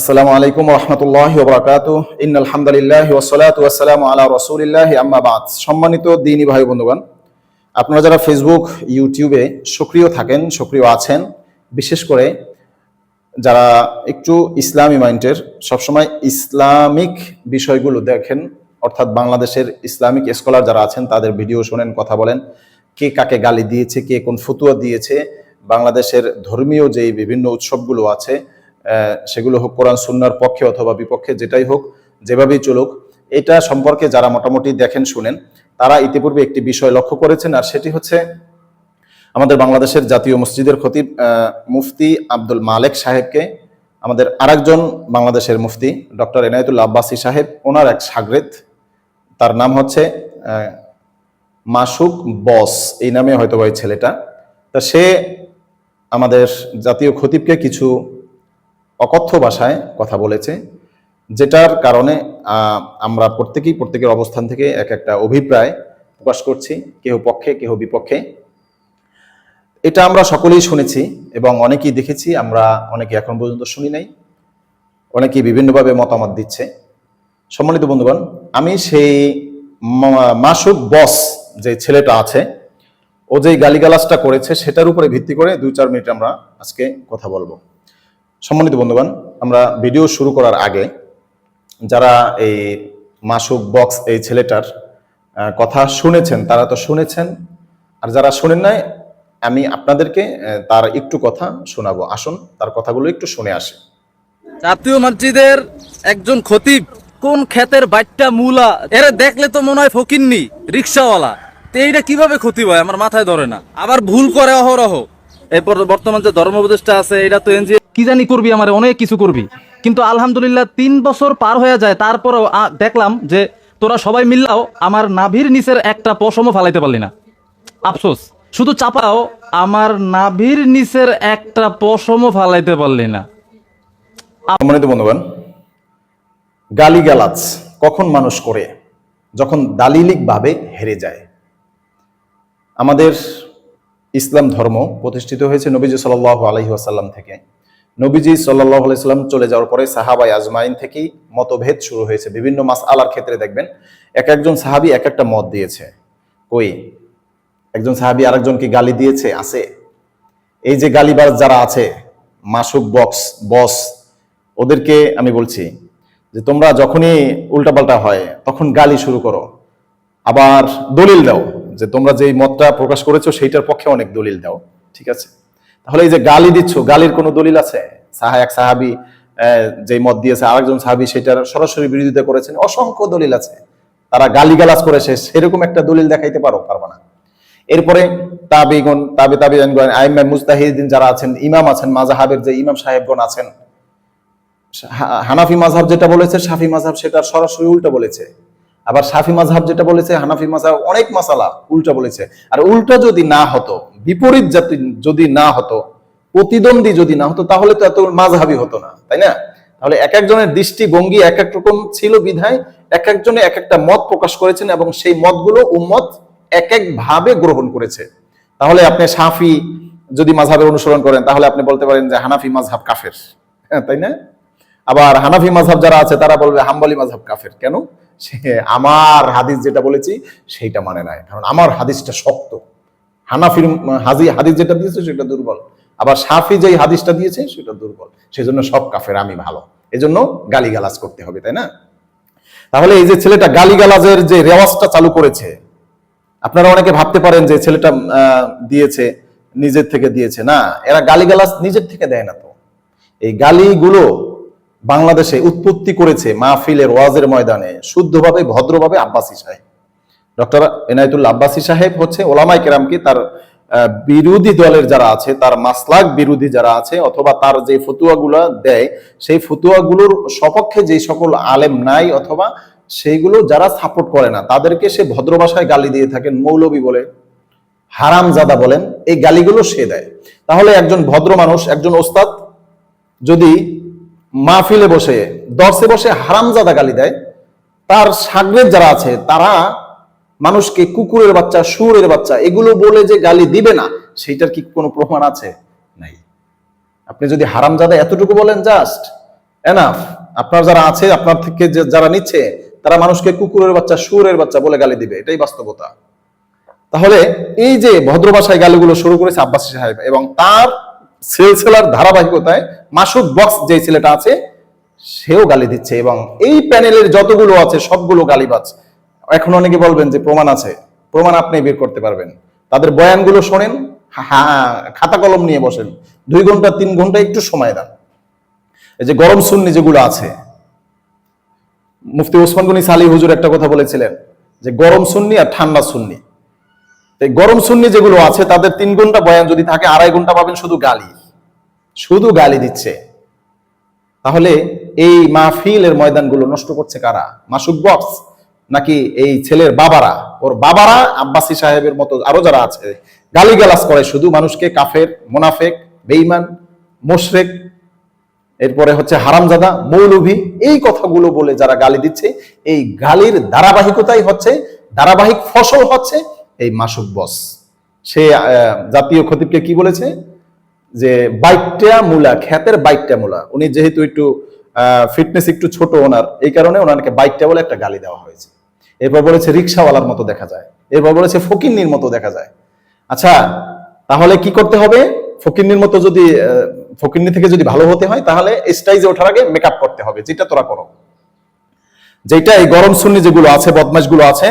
আসসালামু আলাইকুম রহমতুল্লাহ বরাকাত ইন আলহামদুলিল্লাহ ওসলাত ওয়াসালাম আলা রসুলিল্লাহ আম্মাবাদ সম্মানিত দিনী ভাই বন্ধুগণ, আপনারা যারা ফেসবুক ইউটিউবে সক্রিয় থাকেন, সক্রিয় আছেন, বিশেষ করে যারা একটু ইসলামী মাইন্ডের, সবসময় ইসলামিক বিষয়গুলো দেখেন, অর্থাৎ বাংলাদেশের ইসলামিক স্কলার যারা আছেন, তাদের ভিডিও শোনেন, কথা বলেন, কে কাকে গালি দিয়েছে, কে কোন ফতুয়া দিয়েছে, বাংলাদেশের ধর্মীয় যেই বিভিন্ন উৎসবগুলো আছে সেগুলো হোক কোরআন, সুন্নার পক্ষে অথবা বিপক্ষে, যেটাই হোক, যেভাবেই চলুক, এটা সম্পর্কে যারা মোটামুটি দেখেন, শুনেন, তারা ইতিপূর্বে একটি বিষয় লক্ষ্য করেছেন, আর সেটি হচ্ছে আমাদের বাংলাদেশের জাতীয় মসজিদের খতিব মুফতি আব্দুল মালেক সাহেবকে, আমাদের আরেকজন বাংলাদেশের মুফতি, ডক্টর এনায়তুল্লাহ আব্বাসী সাহেব, ওনার এক সাগরেদ তার নাম হচ্ছে মাসুক বস, এই নামে হয়তো ওই ছেলেটা। তা সে আমাদের জাতীয় খতিবকে কিছু অকথ্য ভাষায় কথা বলেছে, যেটার কারণে আমরা প্রত্যেকেই প্রত্যেকের অবস্থান থেকে এক একটা অভিপ্রায় প্রকাশ করছি, কেহ পক্ষে, কেহ বিপক্ষে। এটা আমরা সকলেই শুনেছি এবং অনেকেই দেখেছি, আমরা অনেকে এখন পর্যন্ত শুনি নাই। অনেকেই বিভিন্নভাবে মতামত দিচ্ছে। সম্মানিত বন্ধুগণ, আমি সেই মাসুক বস যে ছেলেটা আছে, ও যে গালিগালাজটা করেছে, সেটার উপরে ভিত্তি করে দুই চার মিনিট আমরা আজকে কথা বলব। সম্মানিত বন্ধুগণ, আমরা ভিডিও শুরু করার আগে যারা এই মাসুক বক্স এই ছেলেটার কথা শুনেছেন, তারা তো শুনেছেন। আর যারা শুনেন নাই, আমি আপনাদেরকে তার একটু কথা শোনাবো। আসুন, তার কথাগুলো একটু শুনে আসি। জাতীয় মসজিদের একজন খতিব, কোন ক্ষেতের বাইটটা মূলা, এরে দেখলে তো মনে হয় ফকিন্নি, রিক্সাওয়ালা। তো এইটা কীভাবে ক্ষতি হয়? আমার মাথায় ধরে না। আবার ভুল করে অহরহ। এরপর বর্তমান যে ধর্ম উপদেষ্টা আছে, এটা তো এনজিও কি জানি করবি আমার, অনেক কিছু করবি। কিন্তু আলহামদুলিল্লাহ তিন বছর পার হয়ে যায়, তারপরেও দেখলাম যে তোরা সবাই মিললাও আমার নাভির নিচের একটা পশমও ফালাইতে পারলি না। আফসোস। শুধু চাপাও, আমার নাভির নিচের একটা পশমও ফালাইতে পারলি না। সম্মানিত বন্ধুগণ, গালিগালাজ কখন মানুষ করে? যখন দালিলিকভাবে হেরে যায়। আমাদের ইসলাম ধর্ম প্রতিষ্ঠিত হয়েছে নবীজি সাল্লাহ আলহি আসাল্লাম থেকে। নবীজি সাল্লাহ আলাইসাল্লাম চলে যাওয়ার পরে সাহাবাই আজমাইন থেকেই মতভেদ শুরু হয়েছে। বিভিন্ন মাস আলার ক্ষেত্রে দেখবেন, এক একজন সাহাবি এক একটা মত দিয়েছে। কই? একজন সাহাবি আরেকজনকে গালি দিয়েছে, আছে? এই যে গালিবাজ যারা আছে, মাসুক বক্স, বস, ওদেরকে আমি বলছি যে তোমরা যখনই উল্টাপাল্টা হয়, তখন গালি শুরু করো। আবার দলিল দাও। যে তোমরা যেই মতটা প্রকাশ করেছ, সেইটার পক্ষে অনেক দলিল দাও, ঠিক আছে? তাহলে এই যে গালি দিচ্ছ, গালির কোনো দলিল আছে? সাহা এক সাহাবি যেই মত দিয়েছে, আরেকজন সাহাবি সেটার সরাসরি বিরোধিতা করেছেন, অসংখ্য দলিল আছে। তারা গালিগালাজ করেছে সেরকম একটা দলিল দেখাইতে পারো, পারবা না। এরপরে তাবিগণ, তাবে তাবিগণ আইমা মুস্তাহিদিন যারা আছেন, ইমাম আছেন মাজাহাবের যে ইমাম সাহেবগণ আছেন হানাফি মাযহাব যেটা বলেছে, শাফি মাযহাব সেটা সরাসরি উল্টো বলেছে। আবার শাফি মাযহাব যেটা বলেছে, হানাফি মাযহাব অনেক মাসালা উল্টা বলেছে। আর উল্টা যদি না হতো, বিপরীত জাতি যদি না হতো, প্রতিদ্বন্দ্বী যদি না হতো, তাহলে তো এত মাযহাবি হতো না, তাই না? তাহলে এক একজনের দৃষ্টিভঙ্গি এক এক রকম ছিল বিধায় এক একজনে এক একটা মত প্রকাশ করেছেন এবং সেই মতগুলো উম্মত এক এক ভাবে গ্রহণ করেছে। তাহলে আপনি শাফি যদি মাযহাবের অনুসরণ করেন, তাহলে আপনি বলতে পারেন যে হানাফি মাযহাব কাফের হ্যাঁ তাই না? আবার হানাফি মাযহাব যারা আছে, তারা বলবে হাম্বলি মাযহাব কাফের, কেন? সে আমার হাদিস যেটা বলেছি, সেইটা মানে নাই। কারণ আমার হাদিসটা শক্ত। হানাফির হাজি হাদিস যেটা দিয়েছে, সেটা দুর্বল। আবার সাফি যেই হাদিসটা দিয়েছে, সেটা দুর্বল। সেজন্য সব কাফের আমি ভালো। এজন্য গালিগালাজ করতে হবে, তাই না? তাহলে এই যে ছেলেটা গালিগালাজের যে রেওয়াজটা চালু করেছে, আপনারা অনেকে ভাবতে পারেন যে ছেলেটা দিয়েছে, নিজের থেকে দিয়েছে। না, এরা গালিগালাজ নিজের থেকে দেয় না তো। এই গালিগুলো বাংলাদেশে উৎপত্তি করেছে মাহফিলের ওয়াজের ময়দানে, শুদ্ধভাবে, ভদ্রভাবে আব্বাসী সাহেব। ডক্টর এনায়তুল্লাহ আব্বাসী সাহেব হচ্ছে ওলামাই কেরামকে তার বিরোধী দলের যারা আছে, তার মাসলাক বিরোধী যারা আছে, অথবা তার যে ফতুয়াগুলো দেয়, সেই ফতুয়াগুলোর সপক্ষে যে সকল আলেম নাই, অথবা সেইগুলো যারা সাপোর্ট করে না, তাদেরকে সে ভদ্র ভাষায় গালি দিয়ে থাকেন, মৌলবী বলে, হারামজাদা বলেন, এই গালিগুলো সে দেয়। তাহলে একজন ভদ্র মানুষ, একজন ওস্তাদ যদি মাহফিলে বসে, দর্শে বসে হারামজাদা গালি দেয়। তার সাগরের যারা আছে, তারা মানুষকে কুকুরের বাচ্চা সুরের বাচ্চা, এগুলো বলে যে গালি দিবে না, সেইটার কি কোনো প্রমাণ আছে? নাই। আপনি যদি হারামজাদা এতটুকু বলেন জাস্ট এনাফ আপনার যারা আছে, আপনার থেকে যারা নিচ্ছে, তারা মানুষকে কুকুরের বাচ্চা সুরের বাচ্চা বলে গালি দিবে। এটাই বাস্তবতা। তাহলে এই যে ভদ্র ভাষায় গালিগুলো শুরু করেছে আব্বাসী সাহেব এবং তার সিলসিলার ধারাবাহিকতায় মাসুদ বক্স যে ছেলেটা আছে, সেও গালি দিচ্ছে এবং এই প্যানেলের যতগুলো আছে, সবগুলো গালিবাজ। এখন অনেকে বলবেন যে প্রমাণ আছে, প্রমাণ আপনি বের করতে পারবেন। তাদের বয়ানগুলো শোনেন হ্যাঁ খাতা কলম নিয়ে বসেন। দুই ঘণ্টা, তিন ঘণ্টা একটু সময় দেন। এই যে গরম সুন্নি যেগুলো আছে, মুফতি ওসমান গনি সালি হুজুর একটা কথা বলেছিলেন যে গরম সুন্নি আর ঠান্ডা সুন্নি। তো এই গরম সুন্নি যেগুলো আছে, তাদের তিন ঘণ্টা বয়ান যদি থাকে, আড়াই ঘণ্টা পাবেন শুধু গালি। শুধু গালি দিচ্ছে। তাহলে এই মাহফিলের ময়দানগুলো নষ্ট করছে কারা? মাসুক বক্স? নাকি এই ছেলের বাবারা? ওর বাবারা আব্বাসী সাহেবের মতো আরও যারা আছে গালি গালাস করে শুধু মানুষকে কাফের, মোনাফেক বেইমান মোশরেক, এরপরে হচ্ছে হারামজাদা, মৌলভী, এই কথাগুলো বলে যারা গালি দিচ্ছে, এই গালির ধারাবাহিকতাই হচ্ছে, ধারাবাহিক ফসল হচ্ছে এই মাসুক বস। সে জাতীয় খতিবকে কি বলেছে? যে বাইকটা মূলা, খ্যাতের বাইকটা মূলা। উনি যেহেতু একটু ফিটনেস একটু ছোট ওনার, এই কারণে ওনাকে বাইকটা বলে একটা গালি দেওয়া হয়েছে। এরপর বলেছে রিক্সাওয়ালার মতো দেখা যায়। এরপর বলেছে ফকিন্নির মতো দেখা যায়। আচ্ছা তাহলে কি করতে হবে? ফকিন্নির মতো যদি ফকিন্নি থেকে যদি ভালো হতে হয়, তাহলে স্টাইজে ওঠার আগে মেকআপ করতে হবে, যেটা তোরা করো। যেটা এই গরম সুন্নি যেগুলো আছে, বদমাশগুলো আছে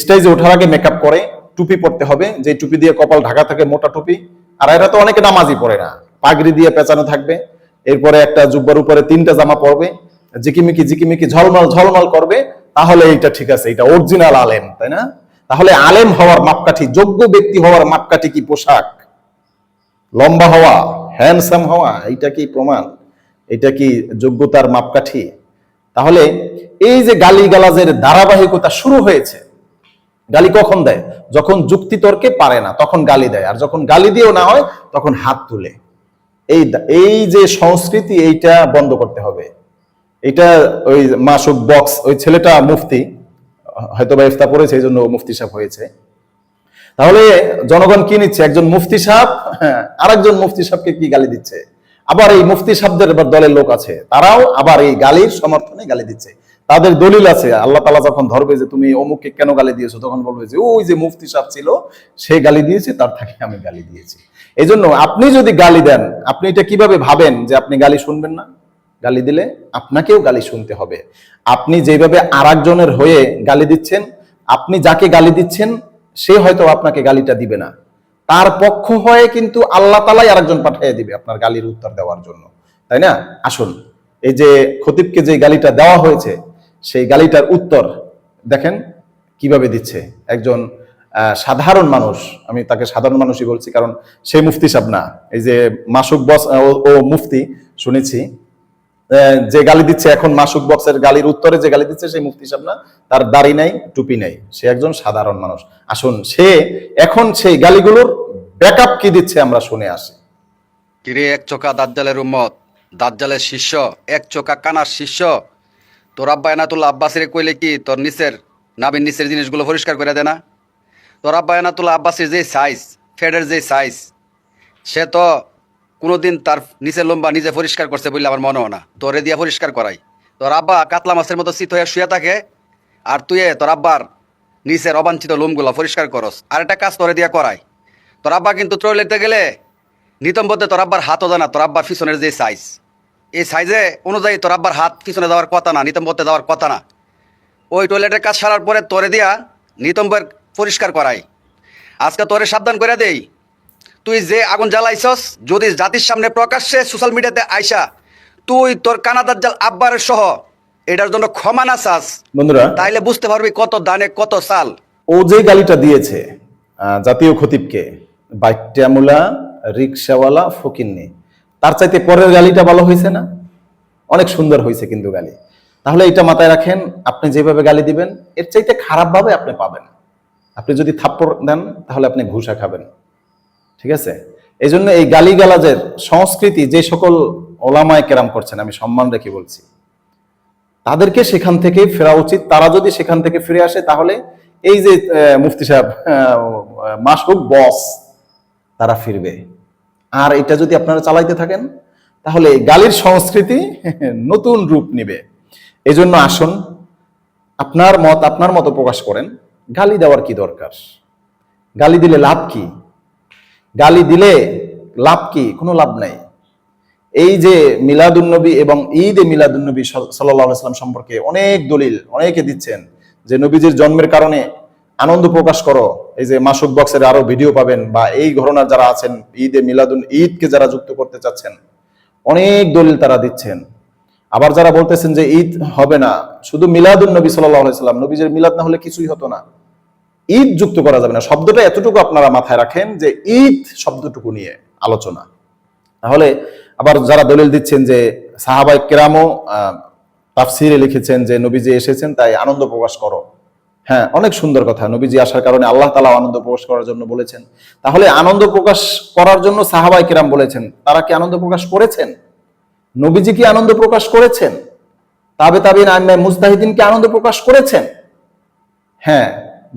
স্টেজে ওঠার আগে মেকআপ করে, টুপি পরতে হবে যে টুপি দিয়ে কপাল ঢাকা থাকে মোটা টুপি। আর এরা তো অনেকে নামাজই পড়ে না, পাগড়ি দিয়ে পেঁচানো থাকবে, এরপরে একটা জুব্বার উপরে তিনটা জামা পরবে জিকিমিকি জিকিমিকি ঝলমল ঝলমল করবে, তাহলে এইটা ঠিক আছে এটা অরিজিনাল আলেম, তাই না? তাহলে আলেম হওয়ার মাপকাঠি, যোগ্য ব্যক্তি হওয়ার মাপকাঠি কি পোশাক? লম্বা হওয়া হ্যান্ডসাম হওয়া, এইটা কি প্রমাণ? এটা কি যোগ্যতার মাপকাঠি? তাহলে এই যে গালি গালাজের ধারাবাহিকতা শুরু হয়েছে গালি কখন দেয়? যখন যুক্তিতর্কে পারে না তখন গালি দেয়। আর যখন গালি দিয়েও না হয় তখন হাত তুলে। এই এই যে সংস্কৃতি এইটা বন্ধ করতে হবে। এটা ওই মাসুক বক্স ওই ছেলেটা মুফতি হয়তো বা ইফতা পড়েছে এই জন্য মুফতি সাহেব হয়েছে। তাহলে জনগণ কি নিচ্ছে? একজন মুফতি সাহেব হ্যাঁ, আরেকজন মুফতি সাহেবকে কি গালি দিচ্ছে? আবার এই মুফতি সাহেবদের দলের লোক আছে। তারাও আবার এই গালির সমর্থনে গালি দিচ্ছে। তাদের দলিল আছে। আল্লাহ তালা যখন ধরবে যে তুমি অমুককে কেন গালি দিয়েছ, তখন বলবে যে, ওই যে মুফতি সাহেব ছিল, সে গালি দিয়েছে, তার থেকে আমি গালি দিয়েছি। এই জন্য আপনি যদি গালি দেন, আপনি এটা কীভাবে ভাবেন যে আপনি গালি শুনবেন না? গালি দিলে আপনাকেও গালি শুনতে হবে। আপনি যেভাবে আরেকজনের হয়ে গালি দিচ্ছেন, আপনি যাকে গালি দিচ্ছেন, সে হয়তো আপনাকে গালিটা দিবে না। তার পক্ষ হয়ে কিন্তু আল্লাহ তালাই আরেকজন পাঠিয়ে দিবে আপনার গালির উত্তর দেওয়ার জন্য। তাই না? আসুন, এই যে খতিবকে যে গালিটা দেওয়া হয়েছে সেই গালিটার উত্তর দেখেন কীভাবে দিচ্ছে। একজন সাধারণ মানুষ, আমি তাকে সাধারণ মানুষই বলছি কারণ সে মুফতি সাহেব না। এই যে মাসুক বস ও- মুফতি, শুনেছি। যে গালি দিচ্ছে এখন মাসুক বক্সের গালির উত্তরে যে গালি দিচ্ছে সেই মুফতি সাহেব না, তার দাড়ি নাই, টুপি নাই। সে একজন সাধারণ মানুষ। আসুন, সে এখন সেই গালিগুলোর ব্যাকআপ কি দিচ্ছে আমরা শুনে আসি। কিরে, এক চোখা দাজ্জালের উম্মত, দাজ্জালের শিষ্য, এক চোখা কানার শিষ্য। তোর আব্বা এনাতুল্লাহ আব্বাসিরে কইলে কি তোর নিচের নাবির নিচের জিনিসগুলো পরিষ্কার করে দে না? তোর আব্বা এনাতুল্লাহ আব্বাসির যে সাইজ ফেডের যে সাইজ সে তো কোনোদিন তার নিচের লম্বা নিজে পরিষ্কার করছে বলে আমার মনে হয় না। তোরে দিয়া পরিষ্কার করাই। তোর আব্বা কাতলা মাছের মতো শীত হয়ে শুয়ে থাকে, আর তুই তোর আব্বার নিচের অবাঞ্ছিত লোমগুলো পরিষ্কার করস। আর একটা কাজ তোরে দিয়া করাই। তোর আব্বা কিন্তু টয়লেটে গেলে নিতম্বতে তোর আব্বার হাতও জানা তোর আব্বার পিছনের যে সাইজ এই সাইজে অনুযায়ী তোর আব্বার হাত পিছনে যাওয়ার কথা না নিতম বলতে যাওয়ার কথা না। ওই টয়লেটের কাজ সারার পরে তোরে দিয়া নিতম্বের পরিষ্কার করাই। আজকে তোরে সাবধান করে দেই। তুই যে আগুন জ্বালাইছস যদি জাতির সামনে প্রকাশ্যে সোশ্যাল মিডিয়াতে আইসা তুই তোর কানাদার জাল আব্বারের সহ এটার জন্য ক্ষমা না চাস বন্ধুরা তাইলে বুঝতে পারবি কত দানে কত সাল ও যে গালিটা দিয়েছে জাতীয় খতিবকে বাইকটামুলা রিক্সাওয়ালা ফকিন্নি তার চাইতে পরের গালিটা ভালো হয়েছে না? অনেক সুন্দর হয়েছে কিন্তু গালি। তাহলে এটা মাথায় রাখেন, আপনি যেভাবে গালি দিবেন, এর চাইতে খারাপভাবে আপনি পাবেন। আপনি যদি থাপ্পড় দেন, তাহলে আপনি ঘুষা খাবেন। ঠিক আছে? এই জন্য এই গালি গালাজের সংস্কৃতি যে সকল ওলামায় কেরাম করছেন, আমি সম্মান রেখে বলছি। তাদেরকে সেখান থেকে ফেরা উচিত। তারা যদি সেখান থেকে ফিরে আসে, তাহলে এই যে মুফতি সাহেব মাসুক বস, তারা ফিরবে। আর এটা যদি আপনারা চালাইতে থাকেন, তাহলে গালির সংস্কৃতি নতুন রূপ নিবে। এজন্য আসুন, আপনার মত আপনার মতো প্রকাশ করেন, গালি দেওয়ার কি দরকার? গালি দিলে লাভ কি? গালি দিলে লাভ কি? কোনো লাভ নাই। এই যে মিলাদুন্নবী এবং ঈদ এ মিলাদুন্নবী সাল্লাম সম্পর্কে অনেক দলিল, অনেকে দিচ্ছেন যে নবীজির জন্মের কারণে আনন্দ প্রকাশ করো। এই যে মাসুক বক্সের আরও ভিডিও পাবেন বা এই ঘটনার যারা আছেন, ঈদ মিলাদুন ঈদকে যারা যুক্ত করতে চাচ্ছেন, অনেক দলিল তারা দিচ্ছেন। আবার যারা বলতেছেন যে ঈদ হবে না, শুধু মিলাদুন নবী সাল্লাম, নবীজের মিলাদ না হলে কিছুই হতো না। ঈদ যুক্ত করা যাবে না। শব্দটা এতটুকু আপনারা মাথায় রাখেন যে ঈদ শব্দটুকু নিয়ে আলোচনা। তাহলে আবার যারা দলিল দিচ্ছেন যে সাহাবাই কেরামও তাফসিরে লিখেছেন যে নবীজি এসেছেন, তাই আনন্দ প্রকাশ করো। হ্যাঁ অনেক সুন্দর কথা। নবীজি আসার কারণে আল্লাহ তালা আনন্দ প্রকাশ করার জন্য বলেছেন। তাহলে আনন্দ প্রকাশ করার জন্য সাহাবাই কিরাম বলেছেন, তারা কি আনন্দ প্রকাশ করেছেন? নবীজি কি আনন্দ প্রকাশ করেছেন? তাবে তাবিন মুস্তাহিদিন কি আনন্দ প্রকাশ করেছেন? হ্যাঁ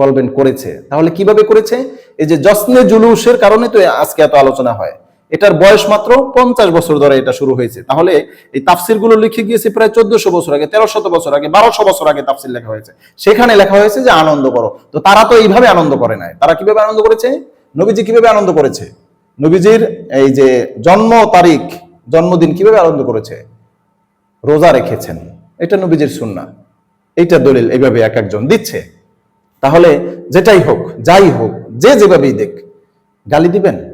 বলবেন করেছে। তাহলে কীভাবে করেছে? এই যে জসনে জুলুসের কারণে তো আজকে এত আলোচনা হয়। এটার বয়স মাত্র পঞ্চাশ বছর ধরে এটা শুরু হয়েছে। তাহলে এই তাফসিরগুলো লিখে গিয়েছে প্রায় চোদ্দশো বছর আগে তেরো শত বছর আগে, বারোশো বছর আগে তাফসির লেখা হয়েছে। সেখানে লেখা হয়েছে যে আনন্দ করো। তো তারা তো এইভাবে আনন্দ করে নাই। তারা কীভাবে আনন্দ করেছে? নবীজি কীভাবে আনন্দ করেছে? নবীজির এই যে জন্ম তারিখ, জন্মদিন কীভাবে আনন্দ করেছে? রোজা রেখেছেন। এটা নবীজির সুন্না এইটা দলিল এইভাবে এক একজন দিচ্ছে। তাহলে যেটাই হোক, যাই হোক, যে যেভাবেই দেখ, গালি দিবেন?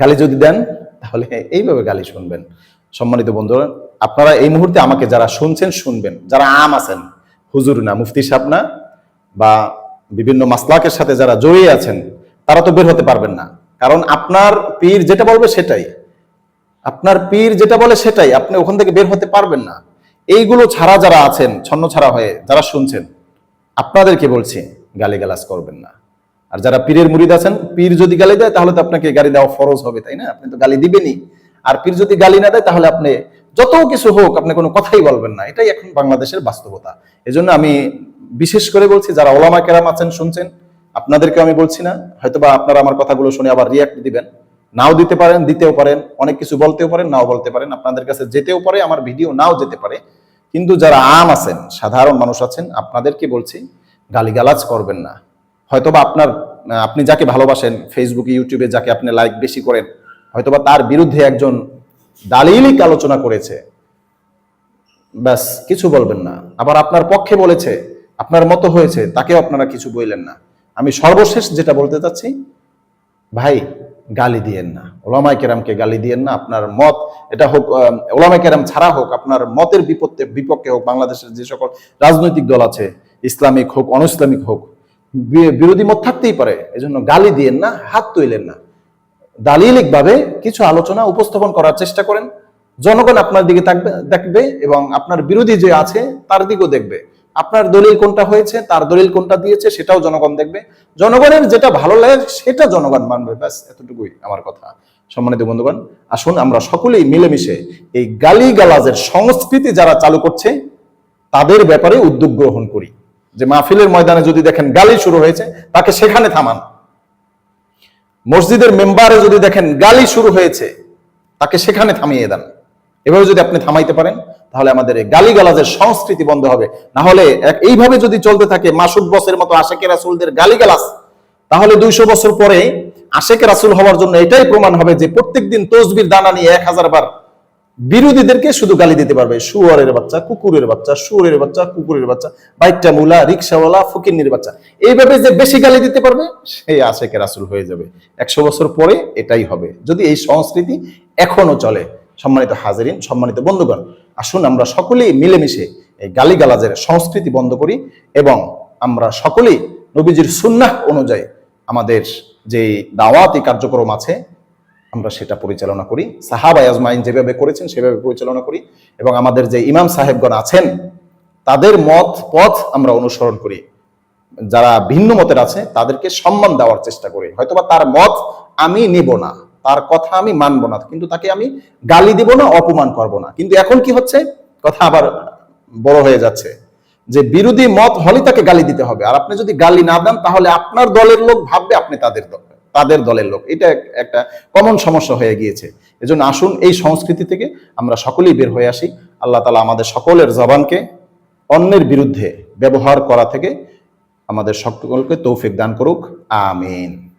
গালি যদি দেন, তাহলে এইভাবে গালি শুনবেন। সম্মানিত বন্ধুরা, আপনারা এই মুহূর্তে আমাকে যারা শুনছেন, শুনবেন। যারা আম আছেন, হুজুর না, মুফতি সাহেব না, বা বিভিন্ন মাসলাকের সাথে যারা জড়িয়ে আছেন, তারা তো বের হতে পারবেন না। কারণ আপনার পীর যেটা বলবে সেটাই। আপনার পীর যেটা বলে সেটাই। আপনি ওখান থেকে বের হতে পারবেন না। এইগুলো ছাড়া যারা আছেন, ছন্ন ছাড়া হয়ে যারা শুনছেন, আপনাদেরকে বলছি, গালিগালাজ করবেন না। আর যারা পীরের মুরিদ আছেন, পীর যদি গালি দেয়, তাহলে তো আপনাকে গালি দেওয়া ফরজ হবে, তাই না? আপনি তো গালি দিবেনই। আর পীর যদি গালি না দেয়, তাহলে আপনি যত কিছু হোক, আপনি কোনো কথাই বলবেন না। এটাই এখন বাংলাদেশের বাস্তবতা। এজন্য আমি বিশেষ করে বলছি, যারা ওলামা কেরাম আছেন, শুনছেন, আপনাদেরকে আমি বলছি না, হয়তোবা আপনারা আমার কথাগুলো শুনে আবার রিয়াক্ট দিবেন। নাও দিতে পারেন, দিতেও পারেন, অনেক কিছু বলতেও পারেন, নাও বলতে পারেন। আপনাদের কাছে যেতেও পারে, আমার ভিডিও নাও যেতে পারে। কিন্তু যারা আম আছেন, সাধারণ মানুষ আছেন, আপনাদেরকে বলছি, গালিগালাজ করবেন না। হয়তোবা আপনার আপনি যাকে ভালোবাসেন ফেসবুকে ইউটিউবে যাকে আপনি লাইক বেশি করেন হয়তোবা তার বিরুদ্ধে একজন দালিলিক আলোচনা করেছে। ব্যাস কিছু বলবেন না। আবার আপনার পক্ষে বলেছে আপনার মতো হয়েছে তাকেও আপনারা কিছু বললেন না। আমি সর্বশেষ যেটা বলতে চাচ্ছি ভাই গালি দিয়েন না। ওলামাই কেরামকে গালি দিয়েন না আপনার মত এটা হোক আহ, ওলামাই কেরাম ছাড়া হোক আপনার মতের বিপক্ষে বিপক্ষে হোক বাংলাদেশের যে সকল রাজনৈতিক দল আছে ইসলামিক হোক অন ইসলামিক হোক বিরোধী মত থাকতেই পারে। এজন্য গালি দিয়েন না, হাত তুইলেন না। দালিলিক ভাবে কিছু আলোচনা উপস্থাপন করার চেষ্টা করেন। জনগণ আপনার দিকে থাকবে, দেখবে এবং আপনার বিরোধী যে আছে, তার দিকেও দেখবে। আপনার দলিল কোনটা হয়েছে, তার দলিল কোনটা দিয়েছে, সেটাও জনগণ দেখবে। জনগণের যেটা ভালো লাগে, সেটা জনগণ মানবে। ব্যাস, এতটুকুই আমার কথা। সম্মানিত বন্ধুগণ, আসুন আমরা সকলেই মিলেমিশে এই গালি গালাজের সংস্কৃতি যারা চালু করছে, তাদের ব্যাপারে উদ্যোগ গ্রহণ করি। যে মাহফিলের ময়দানে যদি দেখেন গালি শুরু হয়েছে, তাকে সেখানে থামান। মসজিদের মেম্বারে যদি দেখেন গালি শুরু হয়েছে, তাকে সেখানে থামিয়ে দেন। এভাবে যদি আপনি থামাইতে পারেন, তাহলে আমাদের এই গালি গালাজের সংস্কৃতি বন্ধ হবে। না হলে এইভাবে যদি চলতে থাকে মাসুদ বসের মতো আশেকে রাসুলদের গালি গালাজ তাহলে দুইশো বছর পরে আশেকে রাসুল হওয়ার জন্য এটাই প্রমাণ হবে যে প্রত্যেকদিন তসবির দানা নিয়ে এক হাজার বার বিরোধীদেরকে শুধু গালি দিতে পারবে। শুয়ারের বাচ্চা, কুকুরের বাচ্চা, শুয়ারের বাচ্চা, কুকুরের বাচ্চা, বাইকটা মুলা, রিক্সাওয়ালা, ফকিন্নির বাচ্চা। এইভাবে যে বেশি গালি দিতে পারবে, সেই আশেকে রাসুল হয়ে যাবে। একশো বছর পরে এটাই হবে। যদি এই সংস্কৃতি এখনও চলে, সম্মানিত হাজারিন, সম্মানিত বন্ধুগণ, আসুন আমরা সকলেই মিলেমিশে এই গালিগালাজের সংস্কৃতি বন্ধ করি এবং আমরা সকলেই নবীজির সুন্নাহ অনুযায়ী আমাদের যে দাওয়াতি কার্যক্রম আছে আমরা সেটা পরিচালনা করি। সাহাবা আজমাইন যেভাবে করেছেন, সেভাবে পরিচালনা করি এবং আমাদের যে ইমাম সাহেবগণ আছেন, তাদের মত, পথ আমরা অনুসরণ করি। যারা ভিন্ন মতের আছে, তাদেরকে সম্মান দেওয়ার চেষ্টা করি। হয়তোবা তার মত আমি নেব না, তার কথা আমি মানব না, কিন্তু তাকে আমি গালি দিব না, অপমান করব না। কিন্তু এখন কি হচ্ছে? কথা আবার বড় হয়ে যাচ্ছে। যে বিরোধী মত হলে তাকে গালি দিতে হবে। আর আপনি যদি গালি না দেন, তাহলে আপনার দলের লোক ভাববে আপনি তাদের দল। তাদের দলের লোক। এটা একটা কমন সমস্যা হয়ে গিয়েছে। এজন্য আসুন এই সংস্কৃতি থেকে আমরা সকলেই বের হয়ে আসি। আল্লাহ তালা আমাদের সকলের জবানকে অন্যের বিরুদ্ধে ব্যবহার করা থেকে আমাদের সকলকে তৌফিক দান করুক। আমিন।